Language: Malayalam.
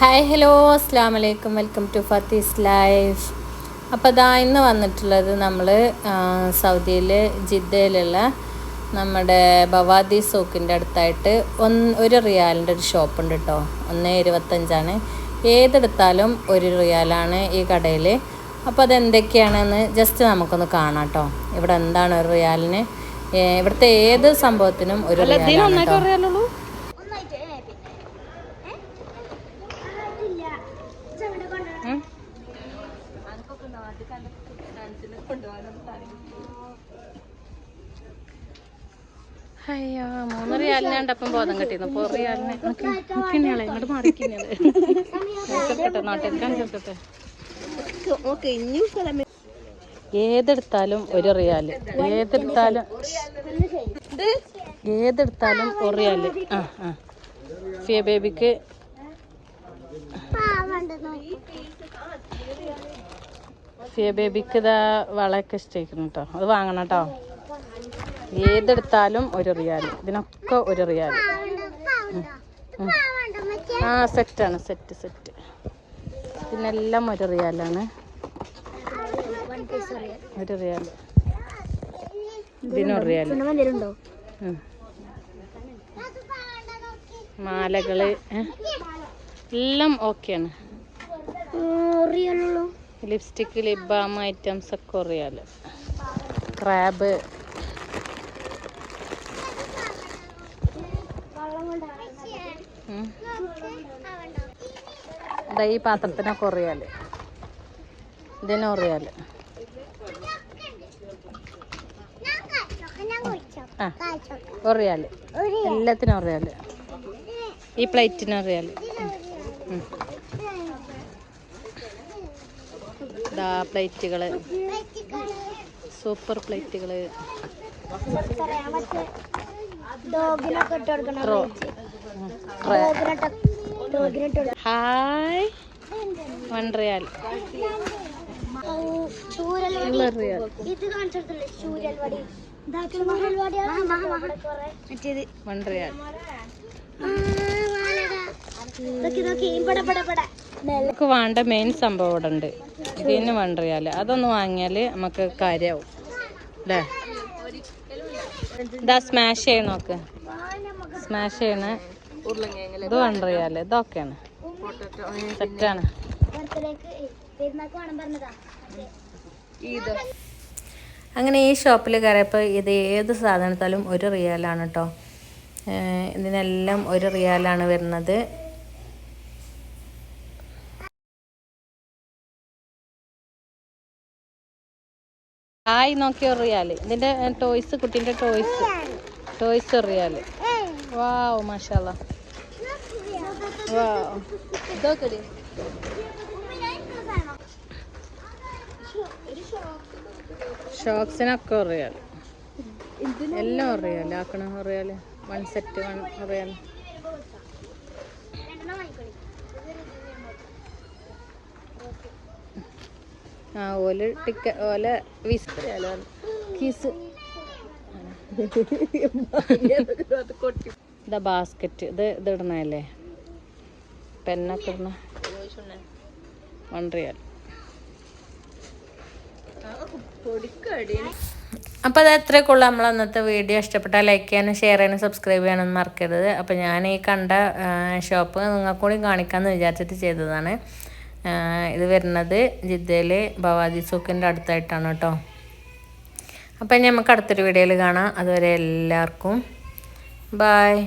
ഹായ് ഹലോ അസ്സാം വലൈക്കും വെൽക്കം ടു ഫത്തീസ് ലൈഫ് അപ്പോൾ അതാ ഇന്ന് വന്നിട്ടുള്ളത് നമ്മൾ സൗദിയിൽ ജിദ്ദയിലുള്ള നമ്മുടെ ബവാദി സോക്കിന്റെ അടുത്തായിട്ട് ഒന്ന് ഒരു റിയാലിന്റെ ഒരു ഷോപ്പ് ഉണ്ട് കേട്ടോ ഒന്ന് ഇരുപത്തഞ്ചാണ്. ഏതെടുത്താലും ഒരു റിയാലാണ് ഈ കടയിൽ അപ്പോൾ അതെന്തൊക്കെയാണെന്ന് ജസ്റ്റ് നമുക്കൊന്ന് കാണാം കേട്ടോ ഇവിടെ എന്താണ് ഒരു റിയാലിന്? ഇവിടുത്തെ ഏത് സംഭവത്തിനും ഒരു റിയാലാണ് കേട്ടോ അയ്യോ മൂന്ന് റിയാലിനെ അപ്പം ബോധം കിട്ടിയിരുന്നു അപ്പോൾ റിയാലിനെ കിണിയാളെ ഇങ്ങോട്ട് ചേർക്കട്ടെ ഓക്കെ ഇനി സ്ഥലം ഏതെടുത്താലും ഒരു റിയാൽ. ഏതെടുത്താലും ഏതെടുത്താലും ഒരു റിയാൽ. ആ ആ. ഫിയ ബേബിക്ക് ഫിയ ബേബിക്ക് ഇതാ വളയൊക്കെ ഇഷ്ടിക്കുന്നു കേട്ടോ അത് വാങ്ങണം കേട്ടോ ഏതെടുത്താലും ഒരു റിയാൽ ഇതിനൊക്കെ ഒരു റിയാൽ. ആ സെറ്റാണ്. Set set. ഇതിനെല്ലാം ഒരു റിയാലാണ്. ഒരു റിയാൽ ഇതിനൊരു റിയാൽ. മാലകൾ? എല്ലാം ഓക്കെയാണ്. അറിയാനുള്ളൂ ലിപ്സ്റ്റിക് ലിപ് ബാം ഐറ്റംസ് ഒക്കെ അറിയാൽ ക്രാബ് ഈ പാത്രത്തിനൊക്കെ അറിയാൽ ഇതിനെ അറിയാൽ എല്ലാത്തിനും അറിയാൽ ഈ പ്ലേറ്റിനും അറിയാൽ ഉം. ദാ പ്ലേറ്റുകൾ. സൂപ്പർ കൊടുക്കണം ഹായ്. വൺ റിയാൽ ചൂരൽവടി. ഉള്ള റിയാൽ ഇത് കാണിച്ചിട്ടില്ലേ ചൂരൽവടി ചൂരൽവടിയാണ് മറ്റേത് വൺ റിയാൽ ഇതൊക്കെ ഇതൊക്കെ. ഇവിടെ ഇവിടെ ഇവിടെ നമുക്ക് വേണ്ട മെയിൻ സംഭവം ഇവിടെ ഉണ്ട്. ഇതിന് വൺ റിയാൽ അതൊന്ന് വാങ്ങിയാൽ നമുക്ക് കാര്യമാവും അല്ലേ ഇതാ സ്മാഷ് ചെയ്യണ നോക്ക്. സ്മാഷ് ചെയ്യണ ഇത് വൺ റിയാൽ ഇതൊക്കെയാണ് സെറ്റാണ്. അങ്ങനെ ഈ ഷോപ്പിൽ കയറിയപ്പോൾ ഇത് ഏത് സാധനത്താലും ഒരു റിയാലാണ് കേട്ടോ ഇതിനെല്ലാം ഒരു റിയാലാണ് വരുന്നത്. ഹായ് നോക്കി എറിയാൽ. ഇതിന്റെ ടോയ്സ് കുട്ടീന്റെ ടോയ്സ് ടോയ്സ് എറിയാൽ. റിയാൽ വാവ് ഇതൊക്കെ ഷോക്സിനൊക്കെ അറിയാൽ എല്ലാം അറിയാൽ ആക്കണം അറിയാൽ വൺ സെറ്റ് വൺ അറിയാൽ ആ ഓല ടിക്ക ഓല വിസ് കീസ്. ഇതാ ബാസ്ക്കറ്റ്. ഇത് ഇത് ഇടണല്ലേ പെന്നൊക്കെ ഇടണ വൺ റിയാൽ അപ്പോൾ അത് എത്രയൊക്കെ ഉള്ളൂ നമ്മൾ അന്നത്തെ വീഡിയോ ഇഷ്ടപ്പെട്ടാൽ ലൈക്ക് ചെയ്യാനും ഷെയർ ചെയ്യാനും സബ്സ്ക്രൈബ് ചെയ്യാനൊന്നും മറക്കരുത്. അപ്പോൾ ഞാൻ ഈ കണ്ട ഷോപ്പ് നിങ്ങൾക്കൂടി കാണിക്കാമെന്ന് വിചാരിച്ചിട്ട് ചെയ്തതാണ്. ഇത് വരുന്നത് ജിദ്ദയിലെ ഭവാജി സൂക്കിന്റെ അടുത്തായിട്ടാണ് കേട്ടോ. അപ്പം നമുക്ക് അടുത്തൊരു വീഡിയോയിൽ കാണാം. അതുവരെ എല്ലാവർക്കും ബായ്